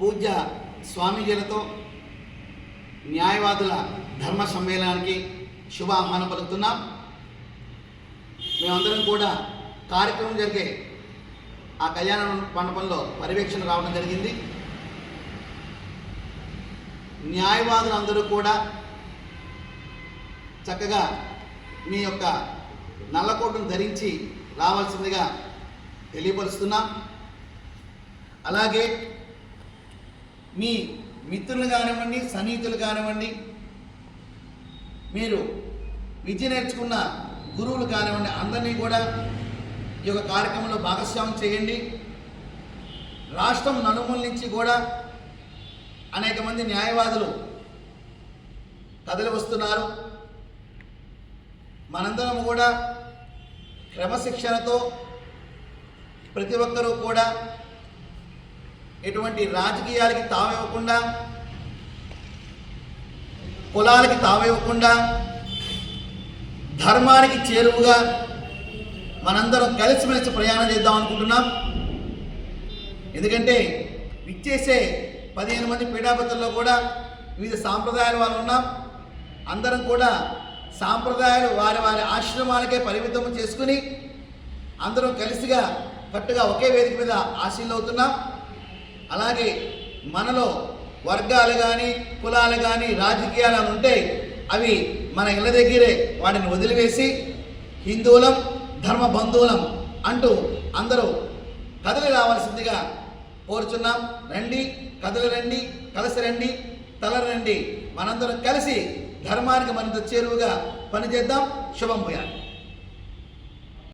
పూజ్య స్వామీజీలతో న్యాయవాదుల ధర్మ సమ్మేళనానికి శుభ ఆహ్వానం పలుకుతున్నాం. మేమందరం కూడా కార్యక్రమం జరిగే ఆ కళ్యాణ మండపంలో పర్యవేక్షణ రావడం జరిగింది. న్యాయవాదులందరూ కూడా చక్కగా మీ యొక్క నల్లకోటను ధరించి రావాల్సిందిగా తెలియపరుస్తున్నాం. అలాగే మీ మిత్రులు కానివ్వండి సన్నిహితులు కానివ్వండి మీరు విద్య నేర్చుకున్న గురువులు కానివ్వండి అందరినీ కూడా ఈ యొక్క కార్యక్రమంలో భాగస్వామ్యం చేయండి. రాష్ట్రం నలుమూల నుంచి కూడా అనేక మంది న్యాయవాదులు కదలి వస్తున్నారు. మనందరం కూడా క్రమశిక్షణతో ప్రతి ఒక్కరూ కూడా ఎటువంటి రాజకీయాలకి తావివ్వకుండా కులాలకి తావివ్వకుండా ధర్మానికి చేరువుగా మనందరం కలిసిమెలిసి ప్రయాణం చేద్దాం అనుకుంటున్నాం. ఎందుకంటే విచ్చేసే పదిహేను మంది పీఠాపతుల్లో కూడా వివిధ సాంప్రదాయాల వారు ఉన్నాం. అందరం కూడా సాంప్రదాయాలు వారి వారి ఆశ్రమాలకే పరిమితం చేసుకుని అందరం కలిసిగా కట్టుగా ఒకే వేదిక మీద ఆశీలవుతున్నాం అలాగే మనలో వర్గాలు కానీ కులాలు కానీ రాజకీయాలు అని ఉంటే అవి మన ఇళ్ళ దగ్గరే వాటిని వదిలివేసి హిందువులం ధర్మ బంధువులం అంటూ అందరూ కదలి రావాల్సిందిగా కోరుచున్నాం. రండి కదలి రండి కలిసి రండి తల రండి. మనందరం కలిసి ధర్మానికి మరింత చేరువుగా పనిచేద్దాం. శుభం పోయాలి